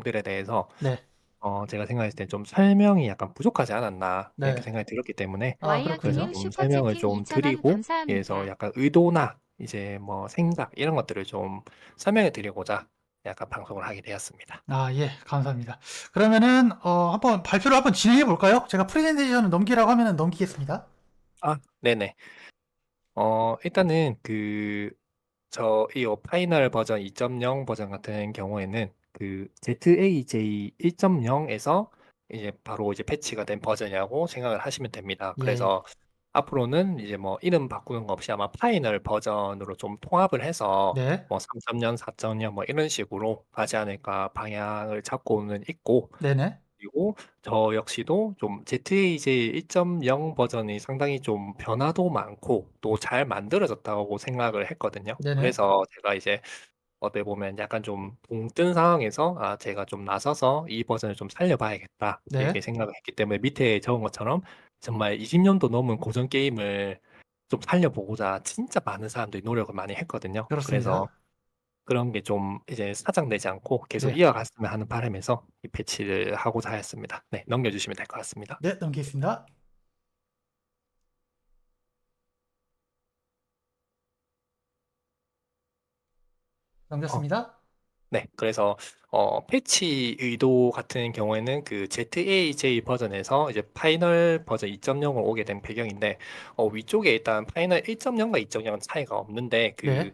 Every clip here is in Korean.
내용들에 대해서 네. 어 제가 생각했을 때 좀 '설명이 약간 부족하지 않았나.' 이렇게 네. 생각이 들었기 때문에 아 그래서 좀 설명을 슈퍼채팅 좀 2,000원 드리고 그래서 감사합니다. 약간 의도나 이제 뭐 생각 이런 것들을 좀 설명해 드리고자 약간 방송을 하게 되었습니다. 아 예. 감사합니다. 그러면은 어 한번 발표를 한번 진행해 볼까요? 제가 프레젠테이션을 넘기라고 하면은 넘기겠습니다. 아 네네. 어 일단은 그 저희 요 파이널 버전 2.0 버전 같은 경우에는 그 ZAJ 1.0 에서 이제 바로 이제 패치가 된 버전이라고 생각을 하시면 됩니다. 예. 그래서 앞으로는 이제 뭐 이름 바꾸는 거 없이 아마 파이널 버전으로 좀 통합을 해서 네. 뭐 3.0, 4.0 뭐 이런 식으로 가지 않을까 방향을 잡고는 있고 네네. 그리고 저 역시도 좀 ZAJ 1.0 버전이 상당히 좀 변화도 많고 또 잘 만들어졌다고 생각을 했거든요. 네네. 그래서 제가 이제 어떻게 보면 약간 좀붕뜬 상황에서 '아 제가 좀 나서서 이 버전을 좀 살려 봐야겠다.' 이렇게 네. 생각을 했기 때문에 밑에 적은 것처럼 정말 20 년도 넘은 고전 게임을 좀 살려 보고자 진짜 많은 사람들이 노력을 많이 했거든요. 그래서 그렇습니다. 그런 게 좀 이제 사장되지 않고 계속 네. 이어갔으면 하는 바람에서 이 패치를 하고자 하였습니다. 네 넘겨 주시면 될 것 같습니다. 네. 넘기겠습니다. 어 넘겼습니다. 네. 그래서 어 패치 의도 같은 경우에는 그 ZAJ 버전에서 이제 파이널 버전 2.0 으로 오게 된 배경인데 어 위쪽에 일단 파이널 1.0과 2.0은 차이가 없는데 그 네.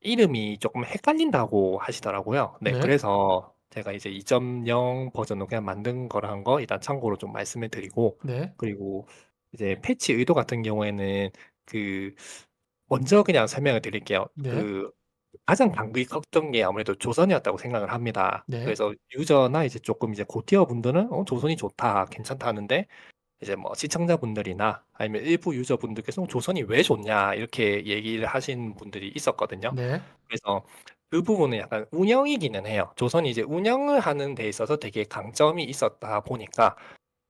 이름이 쪼끔 헷갈린다고 하시더라고요. 네. 네. 그래서 제가 이제 2.0 버전으로 그냥 만든 거라는 거 일단 참고로 좀 말씀을 드리고 네. 그리고 이제 패치 의도 같은 경우에는 그 먼저 그냥 설명을 드릴게요. 네. 그 가장 당부이 컸던 게 아무래도 조선이었다고 생각을 합니다. 네. 그래서 유저나 이제 쪼끔 이제 고티어 분들은 "어 조선이 좋다. 괜찮다." 하는데 이제 뭐 시청자분들이나 아니면 일부 유저분들께서 "조선이 왜 좋냐." 이렇게 얘기를 하신 분들이 있었거든요. 네. 그래서 그 부분은 약간 운영이기는 해요. 조선이 이제 운영을 하는 데 있어서 되게 강점이 있었다 보니까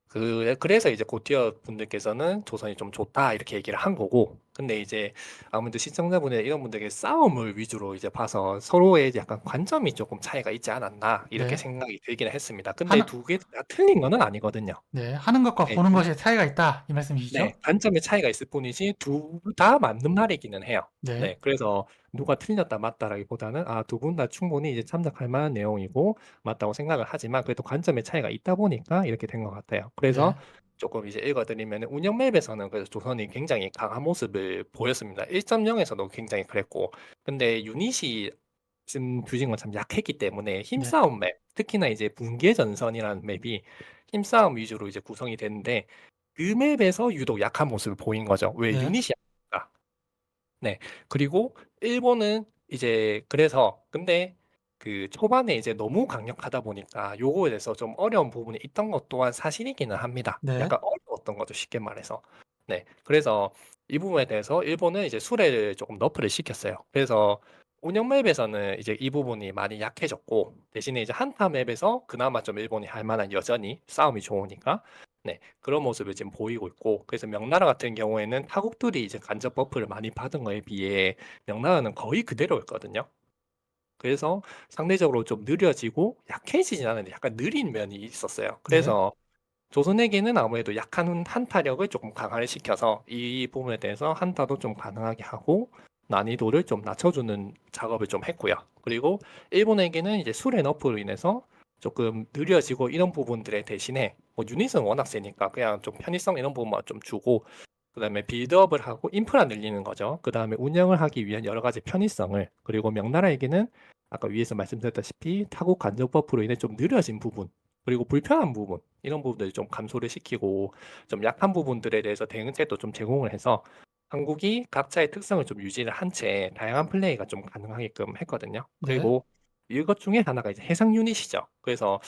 그 그래서 이제 고티어 분들께서는 "조선이 좀 좋다." 이렇게 얘기를 한 거고 근데 이제 아무래도 시청자분들 이런 분들께 싸움을 위주로 이제 봐서 '서로의 약간 관점이 쪼끔 차이가 있지 않았나.' 이렇게 네. 생각이 들기는 했습니다. 근데 하나 2개 다 틀린 거는 아니거든요. 네. 하는 것과 네. 보는 두 것에 차이가 있다 이 말씀이시죠? 네. 관점의 차이가 있을 뿐이지 2 다 맞는 말이기는 해요. 네. 네. 그래서 누가 틀렸다 맞다라기보다는 아 2 분 다 충분히 이제 참작할 만한 내용이고 맞다고 생각을 하지만 그래도 관점의 차이가 있다 보니까 이렇게 된 것 같아요. 그래서 네. 쪼끔 이제 읽어 드리면은 운영 맵에서는 그래서 조선이 굉장히 강한 모습을 보였습니다. 1.0 에서도 굉장히 그랬고 근데 유닛이 말씀 주신 것처럼 약했기 때문에 네. 힘싸움 맵 특히나 이제 붕괴전선이라는 맵이 힘싸움 위주로 이제 구성이 되는데 그 맵에서 유독 약한 모습을 보인 거죠. 왜 네. 유닛이 약하니까. 네. 그리고 일본은 이제 그래서 근데 그 초반에 이제 너무 강력하다 보니까 요거에 대해서 좀 어려운 부분이 있던 것 또한 사실이기는 합니다. 네. 약간 어려웠던 거죠 쉽게 말해서. 네. 그래서 이 부분에 대해서 일본은 이제 수레를 쪼끔 너프를 시켰어요. 그래서 운영 맵에서는 이제 이 부분이 많이 약해졌고 대신에 이제 한타 맵에서 그나마 좀 일본이 할 만한 여전히 싸움이 좋으니까 네 그런 모습을 지금 보이고 있고 그래서 명나라 같은 경우에는 타국들이 이제 간접 버프를 많이 받은 거에 비해 명나라는 거의 그대로였거든요. 그래서 상대적으로 좀 느려지고 약해지진 않았는데 약간 느린 면이 있었어요. 네. 그래서 조선에게는 아무래도 약한 한타력을 쪼끔 강화를 시켜서 이 부분에 대해서 한타도 좀 가능하게 하고 난이도를 좀 낮춰주는 작업을 좀 했고요. 그리고 일본에게는 이제 수레 너프로 인해서 쪼끔 느려지고 이런 부분들에 대신에 뭐 유닛은 워낙 세니까 그냥 좀 편의성 이런 부분만 좀 주고 그 다음에 빌드업을 하고 인프라 늘리는 거죠. 그 다음에 운영을 하기 위한 여러 가지 편의성을 그리고 명나라에게는 아까 위에서 말씀드렸다시피 타국 간접 버프로 인해 좀 느려진 부분 그리고 불편한 부분 이런 부분들을 좀 감소를 시키고 좀 약한 부분들에 대해서 대응책도 좀 제공을 해서 한국이 각자의 특성을 좀 유지를 한 채 다양한 플레이가 좀 가능하게끔 했거든요. 네. 그리고 이것 중에 하나가 이제 해상 유닛이죠. 그래서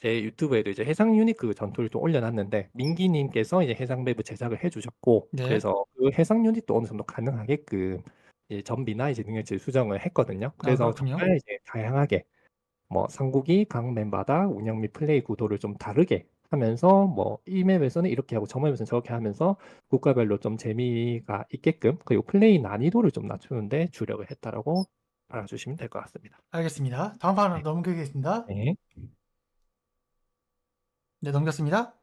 제 유튜브에도 이제 해상 그 전투를 또 올려 놨는데 민기 님께서 이제 해상 맵을 제작을 해 주셨고 네. 그래서 그 해상 유닛도 어느 정도 가능하게끔 이제 정비나 이제 능력치를 수정을 했거든요. 아 그래서 그렇군요. 정말 이제 다양하게 뭐 삼국이 각 맵마다 운영 및 플레이 구도를 좀 다르게 하면서 뭐 이 맵에서는 이렇게 하고 저 맵에서는 저렇게 하면서 국가별로 좀 재미가 있게끔 그리고 플레이 난이도를 좀 낮추는 데 주력을 했다라고 알아주시면 될 것 같습니다. 알겠습니다. 다음 판 네. 넘기겠습니다. 네. 네, 넘겼습니다.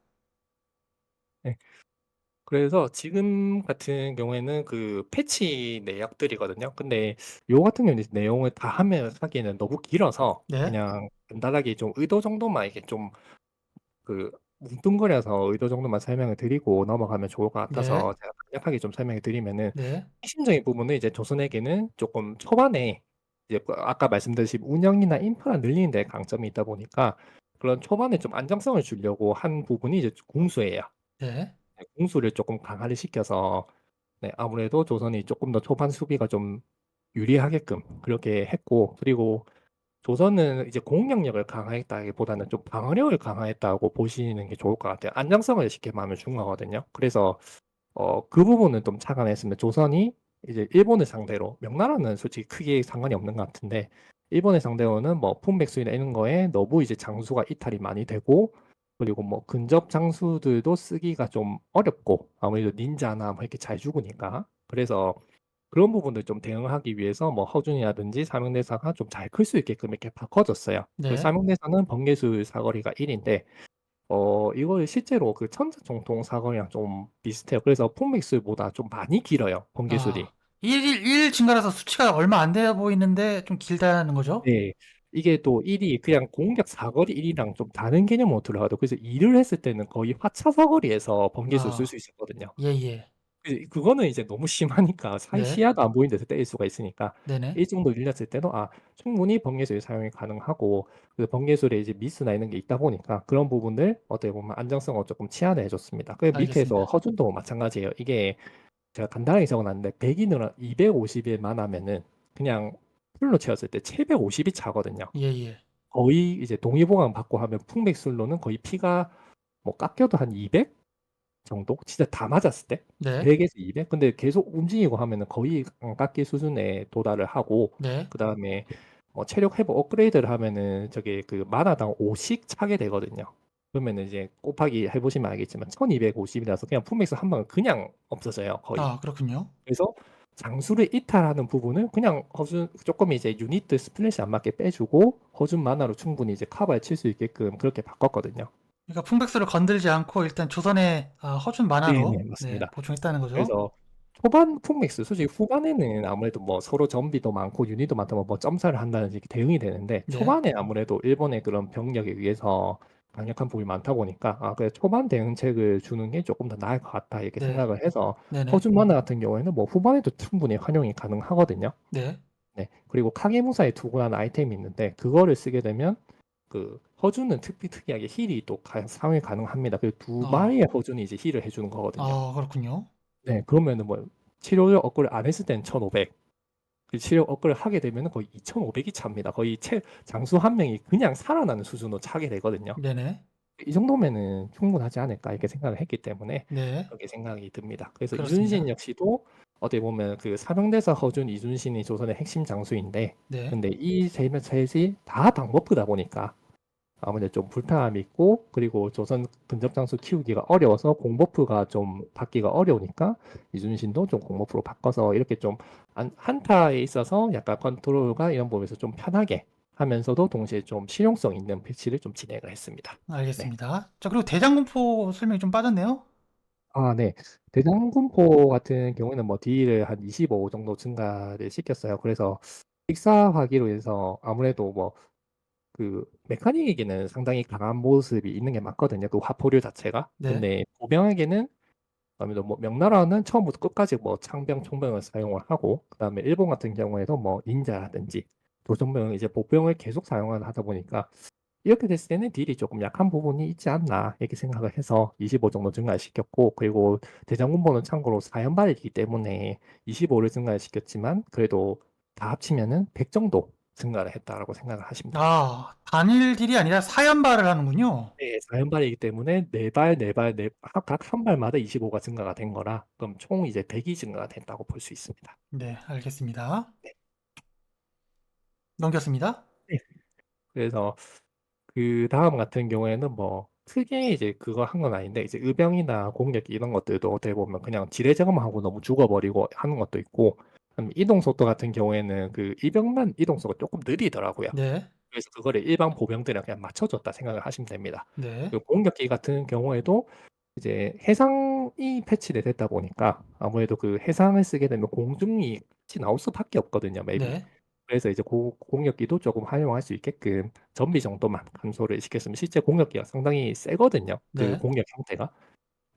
그래서 지금 같은 경우에는 그 패치 내역들이거든요. 근데 요 같은 경우는 이제 내용을 다 하면 하기에는 너무 길어서 네. 그냥 간단하게 좀 의도 정도만 이렇게 좀 그 뭉뚱그려서 의도 정도만 설명을 드리고 넘어가면 좋을 것 같아서 제가 간략하게 좀 설명을 드리면은 네. 핵심적인 부분은 이제 조선에게는 조금 초반에 이제 그 아까 말씀드린 운영이나 인프라 늘리는 데 강점이 있다 보니까 그런 초반에 좀 안정성을 주려고 한 부분이 이제 공수예요. 네. 네, 공수를 조금 강화를 시켜서 네, 아무래도 조선이 조금 더 초반 수비가 좀 유리하게끔 그렇게 했고 그리고 조선은 이제 공격력을 강화했다기보다는 좀 방어력을 강화했다고 보시는 게 좋을 것 같아요. 안정성을 쉽게 말하면 중요하거든요. 그래서 어, 그 부분은 좀 착안했으면 조선이 이제 일본을 상대로 명나라는 솔직히 크게 상관이 없는 것 같은데 일본을 상대로는 뭐 풍백수나 이런 거에 너무 이제 장수가 이탈이 많이 되고 그리고 뭐 근접 장수들도 쓰기가 좀 어렵고 아무래도 닌자나 뭐 이렇게 잘 죽으니까 그래서 그런 부분들 좀 대응하기 위해서 뭐 허준이라든지 사명대사가 좀 잘 클 수 있게끔 이렇게 바꿔줬어요. 네. 그 사명대사는 번개술 사거리가 1인데 어 이걸 실제로 그 천자총통 사거리랑 좀 비슷해요. 그래서 폭맥술보다 좀 많이 길어요. 번개술이. 아, 1, 1 증가라서 수치가 얼마 안 돼 보이는데 좀 길다는 거죠? 네. 이게 또 1이 그냥 공격 사거리 1이랑 좀 다른 개념으로 들어가도 그래서 2를 했을 때는 거의 화차 사거리에서 번개술 쓸 아. 수 있었거든요. 예, 예. 그 그거는 이제 너무 심하니까 사이 네. 시야도 안 보이는 데서 때릴 수가 있으니까 네네. 이 정도 늘렸을 때도 아 충분히 번개술 사용이 가능하고 그 번개술에 이제 미스나 이런 게 있다 보니까 그런 부분들 어떻게 보면 안정성을 조금 치환해 줬습니다. 그 밑에서 알겠습니다. 허준도 마찬가지예요. 이게 제가 간단하게 적어놨는데 100인으로 250일만 하면은 그냥 풀로 채웠을 때 750이 차거든요. 예, 예. 거의 이제 동의보강 받고 하면 풍맥술로는 거의 피가 뭐 깎여도 한 200 정도? 진짜 다 맞았을 때? 네. 100에서 200? 근데 계속 움직이고 하면은 거의 안 깎일 수준에 도달을 하고 네. 그다음에 어 체력 회복 업그레이드를 하면은 저게 그 만화당 5씩 차게 되거든요. 그러면은 이제 곱하기 해 보시면 알겠지만 1250이라서 그냥 풍맥술 한 방은 그냥 없어져요, 거의. 아, 그렇군요. 그래서 장수를 이탈하는 부분은 그냥 허준 조금 이제 유닛들 스플릿이 안 맞게 빼 주고 허준 만화로 충분히 이제 커버에 칠 수 있게끔 그렇게 바꿨거든요. 그러니까 풍백수를 건들지 않고 일단 조선의 아, 허준 만화로 네네, 맞습니다. 네, 보충했다는 거죠. 그래서 초반 풍맥스 솔직히 후반에는 아무래도 뭐 서로 좀비도 많고 유닛도 많다면 뭐 점사를 한다는 이렇게 대응이 되는데 네. 초반에 아무래도 일본의 그런 병력에 의해서 강력한 부분이 많다 보니까 아 그래 초반 대응책을 주는 게 조금 더 나을 것 같다 이렇게 네. 생각을 해서 네네. 허준 만화 같은 경우에는 뭐 후반에도 충분히 활용이 가능하거든요. 네. 네. 그리고 카게무사의 두고라는 아이템이 있는데 그거를 쓰게 되면 그 허준은 특히 특이하게 힐이 또 가, 사용이 가능합니다. 그두 어. 마리의 허준이 이제 힐을 해주는 거거든요. 아, 그렇군요. 네, 그러면은 뭐 치료력 업그레이드 안 했을 때는 1500. 그 치료 업그레이드 하게 되면은 거의 2500이 찹니다. 거의 채, 장수 한 명이 그냥 살아나는 수준으로 차게 되거든요. 네네. 이 정도면은 충분하지 않을까 이렇게 생각을 했기 때문에 네. 그렇게 생각이 듭니다. 그래서 그렇습니다. 이순신 역시도 어떻게 보면 그 사명대사 허준 이순신이 조선의 핵심 장수인데 네. 근데 이 세 명 셋이 다 방법프다 보니까 아무래도 좀 불편함이 있고 그리고 조선 근접 장수 키우기가 어려워서 공버프가 좀 받기가 어려우니까 이순신도 좀 공버프로 바꿔서 이렇게 좀 안- 한타에 있어서 약간 컨트롤과 이런 부분에서 좀 편하게 하면서도 동시에 좀 실용성 있는 패치를 좀 진행을 했습니다. 알겠습니다. 자, 그리고 대장군포 설명이 좀 빠졌네요. 아, 네. 대장군포 같은 경우에는 뭐 딜을 한 25 정도 증가를 시켰어요. 그래서 직사화기로 해서 아무래도 뭐 그 메카닉에게는 상당히 강한 모습이 있는 게 맞거든요. 그 화포류 자체가. 네. 근데 보병에게는 아무래도 뭐 명나라는 처음부터 끝까지 뭐 창병, 총병을 사용을 하고 그다음에 일본 같은 경우에도 뭐 닌자라든지 도전병 이제 보병을 계속 사용을 하다 보니까 이렇게 됐을 때는 딜이 조금 약한 부분이 있지 않나 이렇게 생각을 해서 25 정도 증가시켰고 그리고 대장군보는 참고로 4연발이기 때문에 25를 증가시켰지만 그래도 다 합치면은 100 정도 증가를 했다라고 생각을 하십니다. 아, 단일 딜이 아니라 사연발을 하는군요. 네, 4연발이기 때문에 4발, 4발, 네, 각한 발마다 25가 증가가 된 거라 그럼 총 이제 100이 증가가 됐다고 볼 수 있습니다. 네, 알겠습니다. 네. 넘겼습니다. 그래서 그 다음 같은 경우에는 뭐 크게 이제 그거 한 건 아닌데 이제 의병이나 공격 이런 것들도 어떻게 보면 그냥 지뢰 제거하고 너무 죽어버리고 하는 것도 있고 그다음에 이동 속도 같은 경우에는 그 이병만 이동 속도가 조금 느리더라고요. 네. 그래서 그거를 일반 보병들이랑 그냥 맞춰줬다 생각을 하시면 됩니다. 네. 그리고 공격기 같은 경우에도 이제 해상이 패치가 됐다 보니까 아무래도 그 해상을 쓰게 되면 공중이 같이 나올 수밖에 없거든요, 맵이. 네. 그래서 이제 고 공격기도 조금 활용할 수 있게끔 전비 정도만 감소를 시켰으면 실제 공격기가 상당히 세거든요, 그 네. 공격 형태가.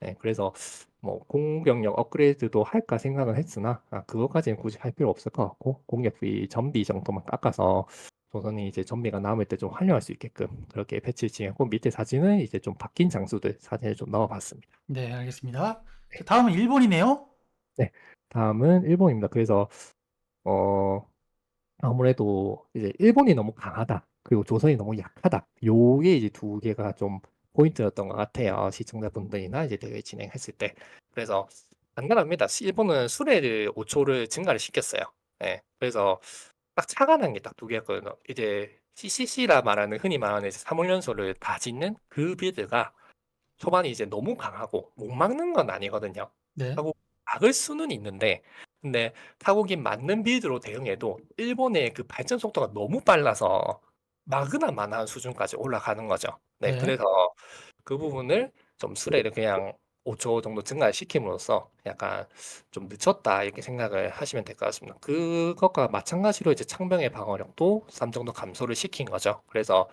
네 그래서 뭐 '공격력 업그레이드도 할까?' 생각은 했으나 아 그것까지는 굳이 할 필요 없을 것 같고 공격비 전비 정도만 깎아서 조선이 이제 전비가 남을 때 좀 활용할 수 있게끔 그렇게 패치를 진행했고 밑에 사진은 이제 좀 바뀐 장소들 사진을 좀 넣어 봤습니다. 네, 알겠습니다. 자, 다음은 일본이네요. 네. 다음은 일본입니다. 그래서 어 아무래도 이제 '일본이 너무 강하다. 그리고 조선이 너무 약하다.' 요게 이제 두 개가 좀 포인트였던 것 같아요, 시청자분들이나 이제 대회 진행했을 때. 그래서 간단합니다. 시 일본은 수레를 5 초를 증가를 시켰어요. 예. 그래서 딱 차가 난 게 딱 두 개였거든요. 이제 CCC라 말하는 흔히 말하는 이제 사물연소를 다 짓는 그 빌드가 초반에 이제 너무 강하고 못 막는 건 아니거든요. 네. 타고 막을 수는 있는데 근데 타국이 맞는 빌드로 대응해도 일본의 그 발전 속도가 너무 빨라서 막으나 마나한 수준까지 올라가는 거죠. 네 네. 그래서 그 부분을 좀 수레를 그냥 5 초 정도 증가를 시킴으로써 약간 '좀 늦췄다.' 이렇게 생각을 하시면 될 것 같습니다. 그것과 마찬가지로 이제 창병의 방어력도 3 정도 감소를 시킨 거죠. 그래서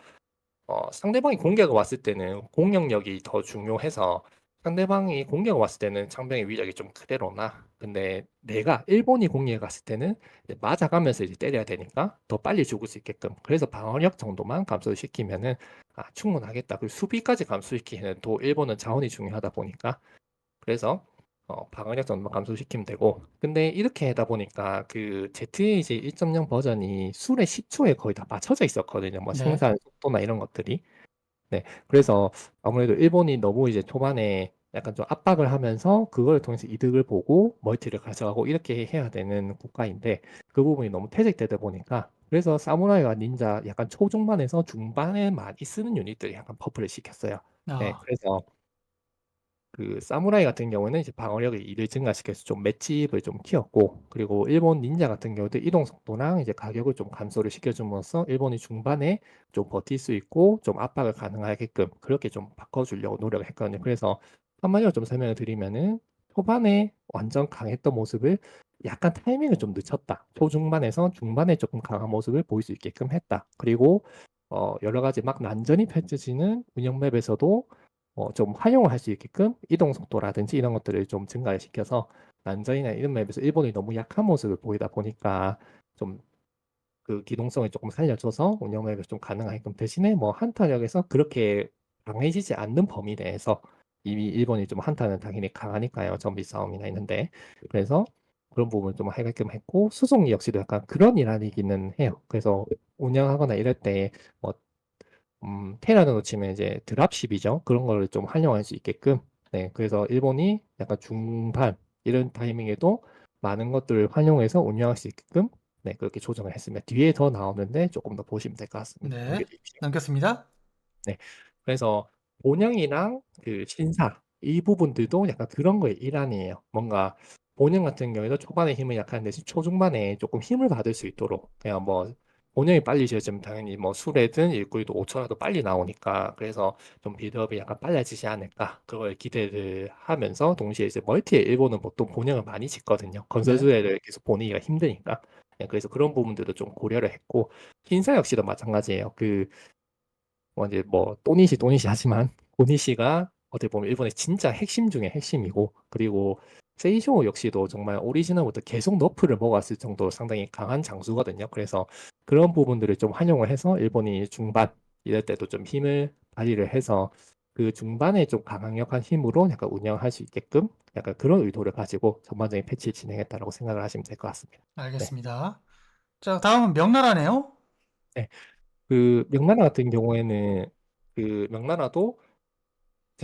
어 상대방이 공격을 왔을 때는 공격력이 더 중요해서 상대방이 공격을 왔을 때는 창병의 위력이 좀 그대로나 근데 내가 일본이 공격에 갔을 때는 이제 맞아가면서 이제 때려야 되니까 더 빨리 죽을 수 있게끔 그래서 방어력 정도만 감소를 시키면은 '아 충분하겠다.' 그리고 수비까지 감소시키기에는 또 일본은 자원이 중요하다 보니까 그래서 어 방어력 정도만 감소시키면 되고 근데 이렇게 하다 보니까 그 ZAG 1.0 버전이 술의 10 초에 거의 다 맞춰져 있었거든요, 뭐 네. 생산 속도나 이런 것들이. 네 그래서 아무래도 일본이 너무 이제 초반에 약간 좀 압박을 하면서 그걸 통해서 이득을 보고 멀티를 가져가고 이렇게 해야 되는 국가인데 그 부분이 너무 퇴색되다 보니까 그래서 사무라이와 닌자 약간 초중반에서 중반에 많이 쓰는 유닛들이 약간 버프를 시켰어요. 네 아. 그래서 그 사무라이 같은 경우에는 이제 방어력을 2를 증가시켜서 좀 맷집을 좀 키웠고 그리고 일본 닌자 같은 경우도 이동 속도랑 이제 가격을 좀 감소를 시켜 줌으로써 일본이 중반에 좀 버틸 수 있고 좀 압박을 가능하게끔 그렇게 좀 바꿔 주려고 노력을 했거든요. 그래서 한마디로 좀 설명을 드리면은 초반에 완전 강했던 모습을 약간 타이밍을 좀 늦췄다. 초중반에서 중반에 쪼끔 강한 모습을 보일 수 있게끔 했다. 그리고 어 여러 가지 막 난전이 펼쳐지는 운영 맵에서도 어 좀 활용을 할 수 있게끔 이동 속도라든지 이런 것들을 좀 증가를 시켜서 난전이나 이런 맵에서 일본이 너무 약한 모습을 보이다 보니까 좀 그 기동성을 쪼끔 살려줘서 운영 맵에서 좀 가능하게끔 대신에 뭐 한타력에서 그렇게 강해지지 않는 범위 내에서 이미 일본이 좀 한타는 당연히 강하니까요, 전비 싸움이나 이런데. 그래서 그런 부분을 좀 하게끔 했고 수송이 역시도 약간 그런 일환이기는 해요. 그래서 운영하거나 이럴 때뭐 음 테란으로 치면 이제 드랍십이죠. 그런 거를 좀 활용할 수 있게끔 네 그래서 일본이 약간 중반 이런 타이밍에도 많은 것들을 활용해서 운영할 수 있게끔 네 그렇게 조정을 했습니다. 뒤에 더 나오는데 쪼끔 더 보시면 될 것 같습니다. 네. 넘겼습니다. 네. 그래서 본영이랑 그 신사 이 부분들도 약간 그런 거의 일환이에요. 뭔가 본영 같은 경우에도 초반에 힘은 약한 대신 초중반에 쪼끔 힘을 받을 수 있도록 그냥 뭐 본영이 빨리 지어지면 당연히 뭐 수레든 일꾼이든 5 초라도 빨리 나오니까 그래서 좀 빌드업이 약간 빨라지지 않을까 그걸 기대를 하면서 동시에 이제 멀티에 일본은 보통 본영을 많이 짓거든요, 건설 네. 수레를 계속 보내기가 힘드니까. 네 그래서 그런 부분들도 좀 고려를 했고 신사 역시도 마찬가지예요. 그 뭐 이제 뭐 또니시, 또니시 하지만 고니시가 어떻게 보면 일본의 진짜 핵심 중의 핵심이고 그리고 세이쇼 역시도 정말 오리지널부터 계속 너프를 먹어왔을 정도로 상당히 강한 장수거든요. 그래서 그런 부분들을 좀 활용을 해서 일본이 중반 이럴 때도 좀 힘을 발휘를 해서 그 중반에 좀 강력한 힘으로 약간 운영할 수 있게끔 약간 그런 의도를 가지고 전반적인 패치를 진행했다라고 생각을 하시면 될 것 같습니다. 네. 알겠습니다. 자 다음은 명나라네요. 네. 그 명나라 같은 경우에는 그 명나라도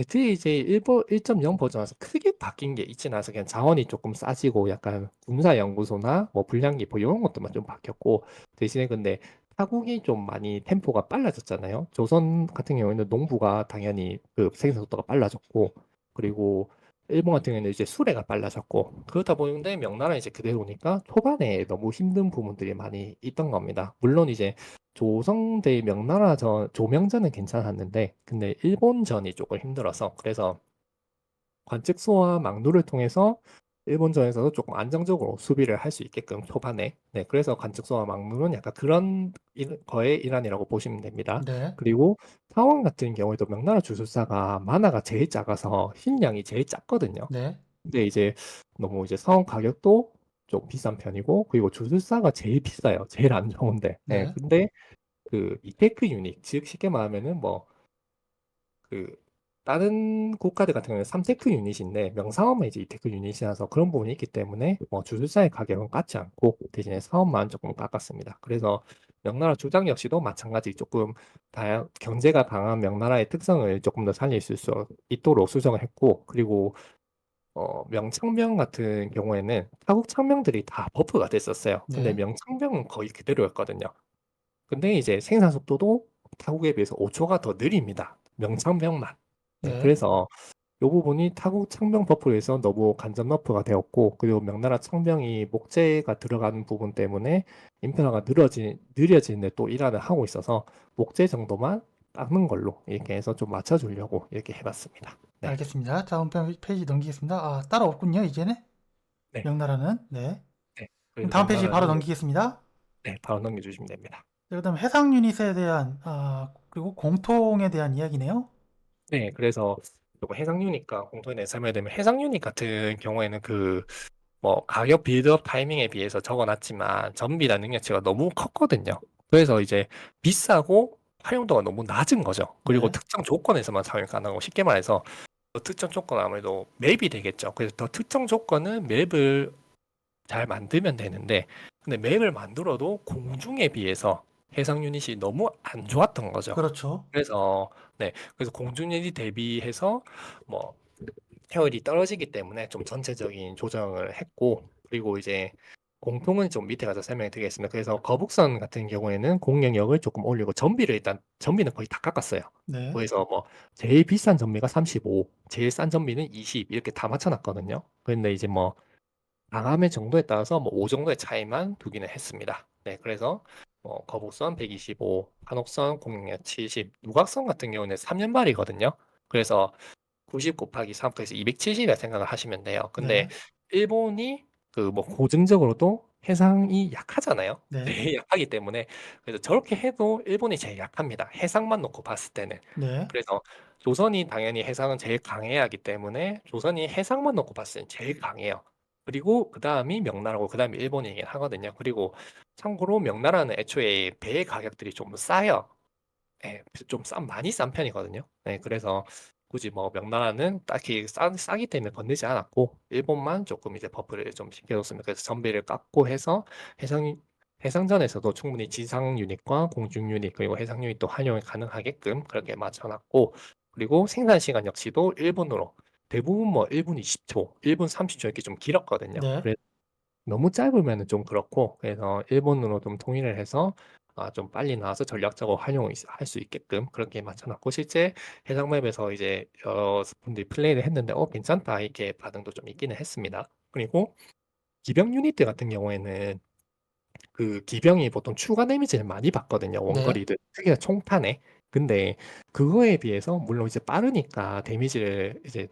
ZAJ 1버1.0 버전 와서 크게 바뀐 게 있지는 않아서 그냥 자원이 쪼끔 싸지고 약간 군사 연구소나 뭐 불량기포 요런 것들만 좀 바뀌었고 대신에 근데 타국이 좀 많이 템포가 빨라졌잖아요. 조선 같은 경우에는 농부가 당연히 그 생산 속도가 빨라졌고 그리고 일본 같은 경우에는 이제 수레가 빨라졌고 그렇다 보는데 명나라 이제 그대로니까 초반에 너무 힘든 부분들이 많이 있던 겁니다. 물론 이제 조성대 명나라전 조명전은 괜찮았는데 근데 일본전이 조금 힘들어서 그래서 관측소와 망루를 통해서 일본전에서도 조금 안정적으로 수비를 할 수 있게끔 초반에 네 그래서 관측소와 망루는 약간 그런 일- 거의 일환이라고 보시면 됩니다. 네. 그리고 사원 같은 경우에도 명나라 주술사가 만화가 제일 작아서 힐량이 제일 작거든요. 네. 근데 이제 너무 이제 사원 가격도 좀 비싼 편이고 그리고 주술사가 제일 비싸요. 제일 안 좋은데. 네. 네. 근데 그 이테크 유닛 즉 쉽게 말하면은 뭐 그 다른 국가들 같은 경우는 3테크 유닛인데 명사원만 이제 이테크 유닛이라서 그런 부분이 있기 때문에 뭐 주술사의 가격은 깎지 않고 대신에 사원만 조금 깎았습니다. 그래서 명나라 주장 역시도 마찬가지 조금 다양 경제가 강한 명나라의 특성을 조금 더 살릴 수 있도록 수정을 했고 그리고 어, 명창병 같은 경우에는 타국 창병들이 다 버프가 됐었어요. 근데 네. 명창병은 거의 그대로였거든요. 근데 이제 생산 속도도 타국에 비해서 5초가 더 느립니다. 명창병만. 네, 네. 그래서 이 부분이 타국 창병 버프에서 너무 간접 너프가 되었고 그리고 명나라 창병이 목재가 들어가는 부분 때문에 인프라가 느려지, 느려지는데 또 일환을 하고 있어서 목재 정도만 닦는 걸로 이렇게 해서 좀 맞춰주려고 이렇게 해봤습니다. 네. 알겠습니다. 다음 페- 페이지 넘기겠습니다. 아, 따로 없군요, 이제는. 네. 명나라는. 네. 그래서 그럼 다음 페이지 바로 명나라는- 넘기겠습니다. 네, 바로 넘겨주시면 됩니다. 네, 그다음 해상 유닛에 대한 아, 그리고 공통에 대한 이야기네요. 네, 그래서 요거 해상 유닛과 공통에 설명을 드리면 해상 유닛 같은 경우에는 그 뭐 가격 빌드업 타이밍에 비해서 적어 놨지만 전비나 능력치가 너무 컸거든요. 그래서 이제 비싸고 활용도가 너무 낮은 거죠. 그리고 네. 특정 조건에서만 사용 가능하고 쉽게 말해서 그 특정 조건 아무래도 맵이 되겠죠. 그래서 더 특정 조건은 맵을 잘 만들면 되는데 근데 맵을 만들어도 공중에 비해서 해상 유닛이 너무 안 좋았던 거죠. 그렇죠. 그래서 네 그래서 공중 유닛 대비해서 뭐 효율이 떨어지기 때문에 좀 전체적인 조정을 했고 그리고 이제 공통은 좀 밑에 가서 설명해 드리겠습니다. 그래서 거북선 같은 경우에는 공격력을 조금 올리고 전비를 일단 전비는 거의 다 깎았어요. 네. 그래서 뭐 제일 비싼 전비가 35, 제일 싼 전비는 20 이렇게 다 맞춰놨거든요. 그런데 이제 뭐 강함의 정도에 따라서 뭐 5 정도의 차이만 두기는 했습니다. 네, 그래서 뭐 거북선 125, 한옥선 공격력 70, 누각선 같은 경우는 3년발이거든요. 그래서 90 곱하기 3 그래서 270이라 생각을 하시면 돼요. 근데 네. 일본이 그 뭐 고증적으로도 해상이 약하잖아요. 네. 되게 약하기 때문에 그래서 저렇게 해도 일본이 제일 약합니다. 해상만 놓고 봤을 때는. 네. 그래서 조선이 당연히 해상은 제일 강해야 하기 때문에 조선이 해상만 놓고 봤을 때 제일 강해요. 그리고 그 다음이 명나라고 그 다음이 일본이긴 하거든요. 그리고 참고로 명나라는 애초에 배의 가격들이 좀 싸요. 예, 좀 싼, 많이 싼 편이거든요. 네, 그래서 굳이 뭐 명나라는 딱히 싸, 싸기 때문에 건들지 않았고 일본만 조금 이제 버프를 좀 시켜줬습니다. 그래서 전비를 깎고 해서 해상 해상전에서도 충분히 지상 유닛과 공중 유닛 그리고 해상 유닛도 활용이 가능하게끔 그렇게 맞춰놨고 그리고 생산 시간 역시도 1분으로 대부분 뭐 1 분 20 초, 1 분 30 초 이렇게 좀 길었거든요. 네. 그래 너무 짧으면 좀 그렇고 그래서 1분으로 좀 통일을 해서 아, 좀 빨리 나와서 전략적으로 활용을 할수 있게끔 그렇게 맞춰 놨고 실제 해상 맵에서 이제 여러 분들이 플레이를 했는데 어 괜찮다 이렇게 반응도 좀 있기는 했습니다. 그리고 기병 유닛들 같은 경우에는 그 기병이 보통 추가 데미지를 많이 받거든요. 네. 원거리들 특히나 총탄에. 근데 그거에 비해서 물론 이제 빠르니까 데미지를 이제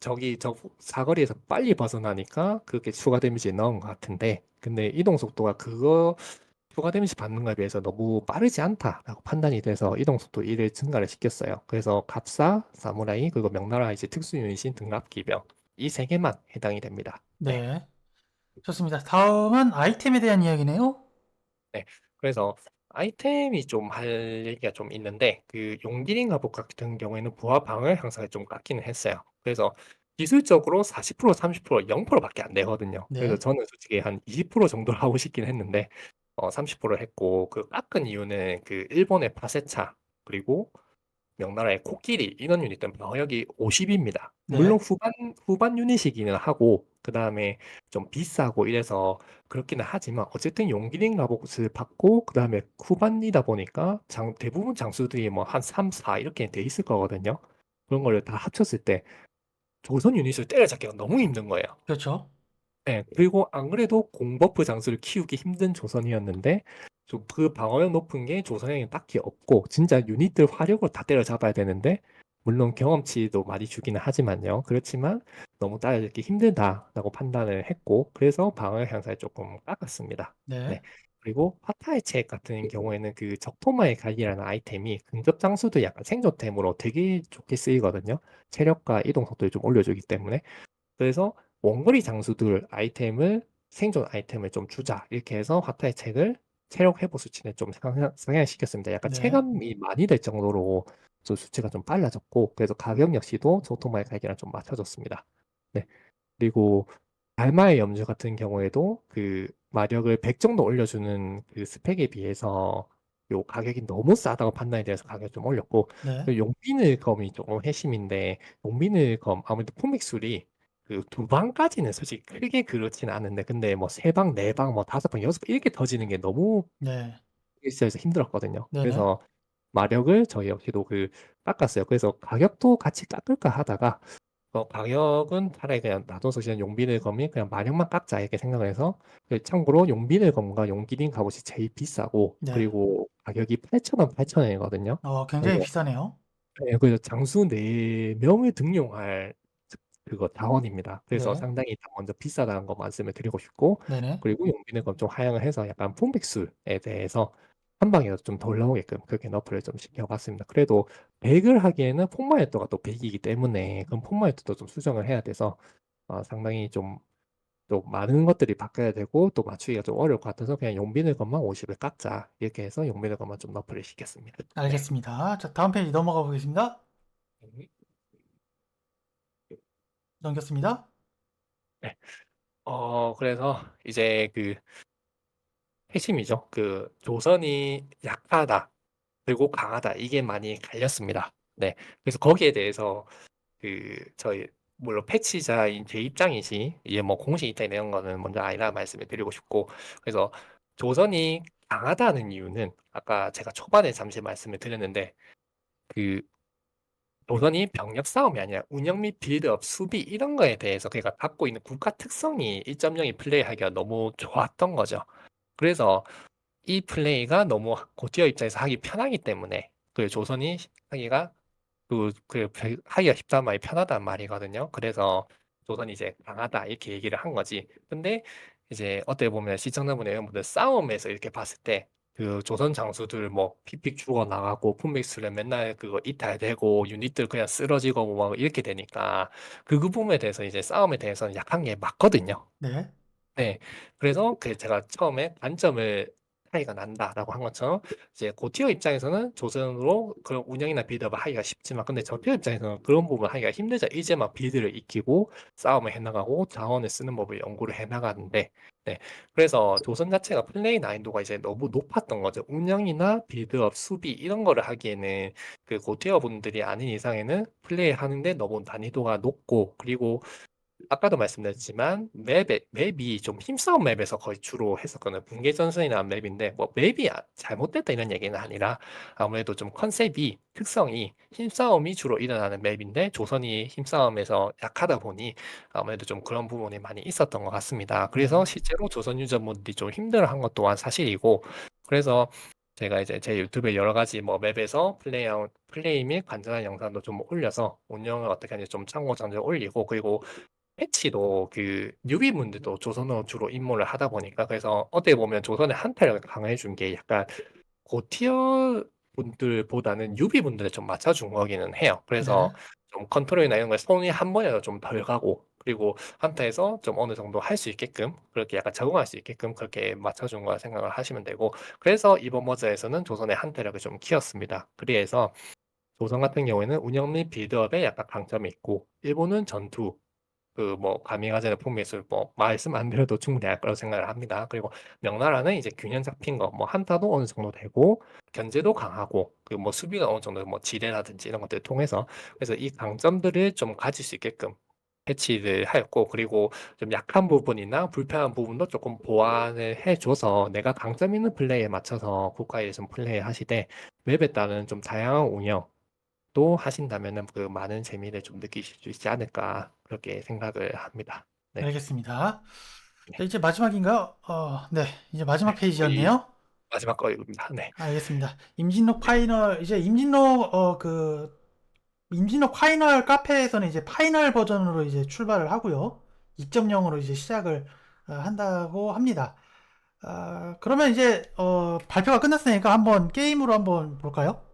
저기 저 사거리에서 빨리 벗어나니까 그게 추가 데미지에 넣은 것 같은데 근데 이동 속도가 그거 추가 데미지 받는 거에 비해서 너무 빠르지 않다라고 판단이 돼서 이동 속도 1을 증가를 시켰어요. 그래서 갑사, 사무라이 그리고 명나라 이제 특수 유닛인 등갑 기병 이 세 개만 해당이 됩니다. 네. 네. 좋습니다. 다음은 아이템에 대한 이야기네요. 그래서 아이템이 좀 할 얘기가 좀 있는데 그 용기린 갑옷 같은 경우에는 부하 방어 향상이 좀 깎이는 했어요. 그래서 기술적으로 40% 30% 0%밖에 안 되거든요. 그래서 네. 저는 솔직히 한 20% 정도를 하고 싶긴 했는데 어 30% 했고 그 깎은 이유는 그 일본의 파세차 그리고 명나라의 코끼리 인원 유닛은 방어력이 50입니다. 네. 물론 후반 후반 유닛이기는 하고 그 다음에 좀 비싸고 이래서 그렇기는 하지만 어쨌든 용기링 갑옷을 받고 그 다음에 후반이다 보니까 장, 대부분 장수들이 뭐 한 3, 4 이렇게 돼 있을 거거든요. 그런 거를 다 합쳤을 때 조선 유닛을 때려잡기가 너무 힘든 거예요. 그렇죠. 예, 그리고 안 그래도 공버프 장수를 키우기 힘든 조선이었는데 좀 그 방어력 높은 게 조선에는 딱히 없고 진짜 유닛들 화력으로 다 때려잡아야 되는데 물론 경험치도 많이 주기는 하지만요. 그렇지만 너무 따라잡기 힘들다라고 판단을 했고 그래서 방어력 향상을 조금 깎았습니다. 네. 네. 그리고 파타의 책 같은 경우에는 그 적토마의 갈기라는 아이템이 근접 장수도 약간 생존템으로 되게 좋게 쓰이거든요. 체력과 이동 속도를 좀 올려주기 때문에 그래서 원거리 장수들 아이템을 생존 아이템을 좀 주자 이렇게 해서 화타의 책을 체력 회복 수치는 좀 상향, 상향시켰습니다. 약간 네. 체감이 많이 될 정도로 좀 수치가 좀 빨라졌고 그래서 가격 역시도 조토마의 갈기랑 좀 맞춰졌습니다. 네. 그리고 달마의 염주 같은 경우에도 그 마력을 100 정도 올려주는 그 스펙에 비해서 요 가격이 너무 싸다고 판단이 돼서 가격을 좀 올렸고 네. 그 용비늘 검이 조금 핵심인데 용비늘 검 아무래도 포믹술이 그 두 방까지는 솔직히 크게 그렇지는 않은데 근데 뭐 세 방, 네 방, 뭐 다섯 방, 여섯 방 이렇게 터지는 게 너무 네. 있어서 힘들었거든요. 네네. 그래서 마력을 저희 역시도 그 깎았어요. 그래서 가격도 같이 깎을까 하다가 어, 가격은 차라리 그냥 놔둬서 그냥 용비늘 검이 그냥 마력만 깎자 이렇게 생각을 해서 그 참고로 용비늘 검과 용기린 갑옷이 제일 비싸고 네. 그리고 가격이 8,000원, 8,000원이거든요. 어, 굉장히 그래서 비싸네요. 네, 그래서 장수 4명을 등용할 그거 자원입니다. 그래서 네. 상당히 먼저 비싸다는 거 말씀을 드리고 싶고 네네. 그리고 용비는 건좀 하향을 해서 약간 폼백술에 대해서 한 방이라도 좀 덜 나오게끔 그렇게 너프를 좀 시켜봤습니다. 그래도 100을 하기에는 폼마이어가 또 100이기 때문에 그럼 폼마이어도 좀 수정을 해야 돼서 어, 상당히 좀, 좀 많은 것들이 바뀌어야 되고 또 맞추기가 좀 어려울 것 같아서 그냥 용비늘 것만 50을 깎자 이렇게 해서 용비늘 것만 좀 너프를 시켰습니다. 네. 알겠습니다. 자, 다음 페이지 넘어가 보겠습니다. 넘겼습니다. 어, 그래서 이제 그 핵심이죠. 그 조선이 약하다 그리고 강하다 이게 많이 갈렸습니다. 네, 그래서 거기에 대해서 그 저희 물론 패치자인 제 입장이지 이게 뭐 공식 입장 이런 거는 먼저 아니라 말씀을 드리고 싶고 그래서 조선이 강하다는 이유는 아까 제가 초반에 잠시 말씀을 드렸는데 그 조선이 병력 싸움이 아니라 운영 및 빌드업, 수비 이런 거에 대해서 걔가 갖고 있는 국가 특성이 1.0이 플레이하기가 너무 좋았던 거죠. 그래서 이 플레이가 너무 고티어 입장에서 하기 편하기 때문에 그 조선이 하기가 그, 그 하기가 쉽단 말이 편하단 말이거든요. 그래서 조선이 이제 강하다 이렇게 얘기를 한 거지. 근데 이제 어떻게 보면 시청자분의 여러분들 싸움에서 이렇게 봤을 때 그 조선 장수들 뭐 픽픽 죽어 나가고 품믹스를 맨날 그거 이탈되고 유닛들 그냥 쓰러지고 뭐 이렇게 되니까 그 부분에 대해서 이제 싸움에 대해서는 약한 게 맞거든요. 네. 네. 그래서 그 제가 처음에 관점을 차이가 난다라고 한 것처럼 이제 고티어 입장에서는 조선으로 그런 운영이나 빌드업을 하기가 쉽지만 근데 저티어 입장에서는 그런 부분을 하기가 힘들죠. 이제 막 빌드를 익히고 싸움을 해나가고 자원을 쓰는 법을 연구를 해나가는데 네. 그래서 조선 자체가 플레이 난이도가 이제 너무 높았던 거죠. 운영이나 빌드업, 수비 이런 거를 하기에는 그 고티어 분들이 아닌 이상에는 플레이 하는데 너무 난이도가 높고 그리고 아까도 말씀드렸지만 맵에, 맵이 좀 힘싸움 맵에서 거의 주로 했었거든요. 붕괴전선이나 맵인데 뭐 맵이 아- 잘못됐다 이런 얘기는 아니라 아무래도 좀 컨셉이 특성이 힘싸움이 주로 일어나는 맵인데 조선이 힘싸움에서 약하다 보니 아무래도 좀 그런 부분이 많이 있었던 것 같습니다. 그래서 네. 실제로 조선 유저분들이 좀 힘들어한 것 또한 사실이고 그래서 제가 이제 제 유튜브에 여러 가지 뭐 맵에서 플레이 플레이 및 관전한 영상도 좀 올려서 운영을 어떻게 하는지 좀 참고 장들 올리고 그리고 패치도 그 뉴비분들도 조선어 주로 입문을 하다 보니까 그래서 어떻게 보면 조선의 한타력을 강화해 준 게 약간 고티어 분들보다는 뉴비분들에 좀 맞춰준 거기는 해요. 그래서 네. 좀 컨트롤이나 이런 걸 손이 한 번이라도 좀 덜 가고 그리고 한타에서 좀 어느 정도 할 수 있게끔 그렇게 약간 적응할 수 있게끔 그렇게 맞춰준 거라 생각을 하시면 되고 그래서 이번 버전에서는 조선의 한타력을 좀 키웠습니다. 그래서 조선 같은 경우에는 운영 및 빌드업에 약간 강점이 있고 일본은 전투 그 뭐 가미가제나 포미술 뭐 말씀 안 드려도 충분히 알 거라고 생각을 합니다. 그리고 명나라는 이제 균형 잡힌 거 뭐 한타도 어느 정도 되고 견제도 강하고 그 뭐 수비가 어느 정도 뭐 지뢰라든지 이런 것들 을 통해서 그래서 이 강점들을 좀 가질 수 있게끔 배치를 하였고 그리고 좀 약한 부분이나 불편한 부분도 조금 보완을 해줘서 내가 강점 있는 플레이에 맞춰서 국가에 좀 플레이하시되 맵에 따른 좀 다양한 운영 또 하신다면은 그 많은 재미를 좀 느끼실 수 있지 않을까 그렇게 생각을 합니다. 네. 알겠습니다. 네. 자, 이제 마지막인가요? 어, 네. 이제 마지막 네, 페이지였네요. 마지막 거입니다. 네. 알겠습니다. 임진록 파이널 이제 임진록 어 그 임진록 파이널 카페에서는 이제 파이널 버전으로 이제 출발을 하고요. 2.0으로 이제 시작을 어, 한다고 합니다. 아, 그러면 이제 어, 발표가 끝났으니까 한번 게임으로 한번 볼까요?